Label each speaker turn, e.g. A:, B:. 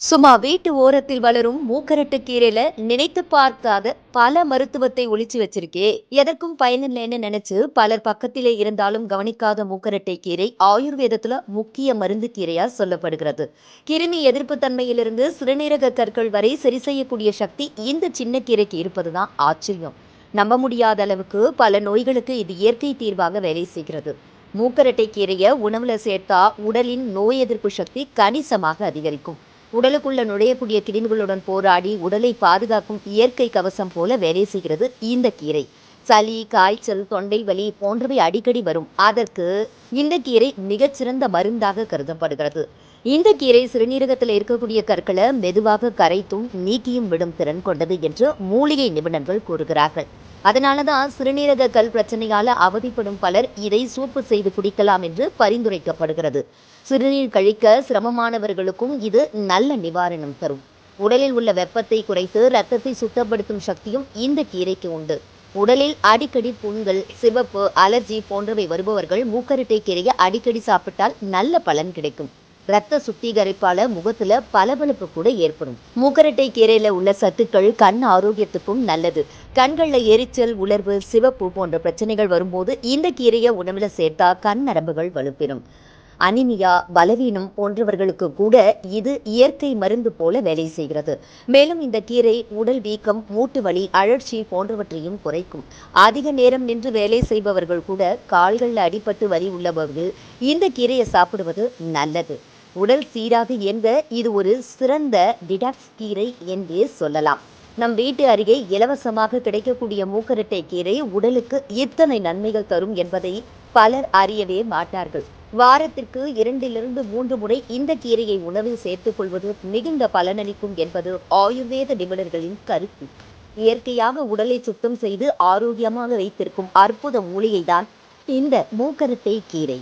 A: சும்மா வீட்டு ஓரத்தில் வளரும் மூக்கரட்டு கீரையில நினைத்து பார்க்காத பல மருத்துவத்தை ஒழிச்சு வச்சிருக்கே. எதற்கும் பயனில்லைன்னு நினைச்சு பலர் பக்கத்திலே இருந்தாலும் கவனிக்காத மூக்கரட்டை கீரை ஆயுர்வேதத்துல முக்கிய மருந்து கீரையா சொல்லப்படுகிறது. கிருமி எதிர்ப்பு தன்மையிலிருந்து சிறுநீரக கற்கள் வரை சரி செய்யக்கூடிய சக்தி இந்த சின்ன கீரைக்கு இருப்பதுதான் ஆச்சரியம். நம்ப முடியாத அளவுக்கு பல நோய்களுக்கு இது இயற்கை தீர்வாக வேலை செய்கிறது. மூக்கரட்டை கீரையை உணவுல சேர்த்தா உடலின் நோய் எதிர்ப்பு சக்தி கணிசமாக அதிகரிக்கும். உடலுக்குள்ள நுழையக்கூடிய கிருமிகளுடன் போராடி உடலை பாதுகாக்கும் இயற்கை கவசம் போல வேலை செய்கிறது இந்த கீரை. சளி காய்ச்சல் தொண்டை வலி போன்றவை அடிக்கடி வரும். அதற்கு இந்த கீரை மிகச்சிறந்த மருந்தாக கருதப்படுகிறது. இந்த கீரை சிறுநீரகத்தில் இருக்கக்கூடிய கற்களை மெதுவாக கரைத்தும் நீக்கியும் விடும் திறன் கொண்டது என்று மூலிகை நிபுணர்கள் கூறுகிறார்கள். அதனால தான் சிறுநீரக கல் பிரச்சனையால் அவதிப்படும் பலர் இதை சூப்பு செய்து குடிக்கலாம் என்று பரிந்துரைக்கப்படுகிறது. சிறுநீர் கழிக்க சிரமமானவர்களுக்கும் இது நல்ல நிவாரணம் தரும். உடலில் உள்ள வெப்பத்தை குறைத்து ரத்தத்தை சுத்தப்படுத்தும் சக்தியும் இந்த கீரைக்கு உண்டு. உடலில் அடிக்கடி புண்கள் சிவப்பு அலர்ஜி போன்றவை வருபவர்கள் மூக்கரட்டை கீரையை அடிக்கடி சாப்பிட்டால் நல்ல பலன் கிடைக்கும். ரத்த சுத்திகரிப்பால முகத்துல பளபளப்பு கூட ஏற்படும். மூக்கரட்டை கீரையில உள்ள சத்துக்கள் கண் ஆரோக்கியத்துக்கும் நல்லது. கண்கள்ல எரிச்சல் உலர்வு சிவப்பு போன்ற பிரச்சனைகள் வரும்போது இந்த கீரையை உணவுல சேர்த்தா கண் நரம்புகள் வலுப்பெறும். அனிமியா பலவீனம் போன்றவர்களுக்கு கூட இது இயற்கை மருந்து போல வேலை செய்கிறது. மேலும் இந்த கீரை உடல் வீக்கம் மூட்டு வலி அழற்சி போன்றவற்றையும் குறைக்கும். அதிக நேரம் நின்று வேலை செய்பவர்கள் கூட கால்களில் அடிபட்டு வலி உள்ளவர்கள் இந்த கீரையை சாப்பிடுவது நல்லது. உடல் சீராக இயங்க இது ஒரு சிறந்த டிடாக்ஸ் கீரை என்றே சொல்லலாம். நம் வீட்டு அருகே இலவசமாக கிடைக்கக்கூடிய மூக்கரட்டை கீரை உடலுக்கு எத்தனை நன்மைகள் தரும் என்பதை பலர் அறியவே மாட்டார்கள். வாரத்திற்கு இரண்டிலிருந்து மூன்று முறை இந்த கீரையை உணவில் சேர்த்துக் கொள்வது மிகுந்த பலனளிக்கும் என்பது ஆயுர்வேத நிபுணர்களின் கருத்து. இயற்கையாக உடலை சுத்தம் செய்து ஆரோக்கியமாக வைத்திருக்கும் அற்புத மூலிகைதான் இந்த மூக்கரத்தை கீரை.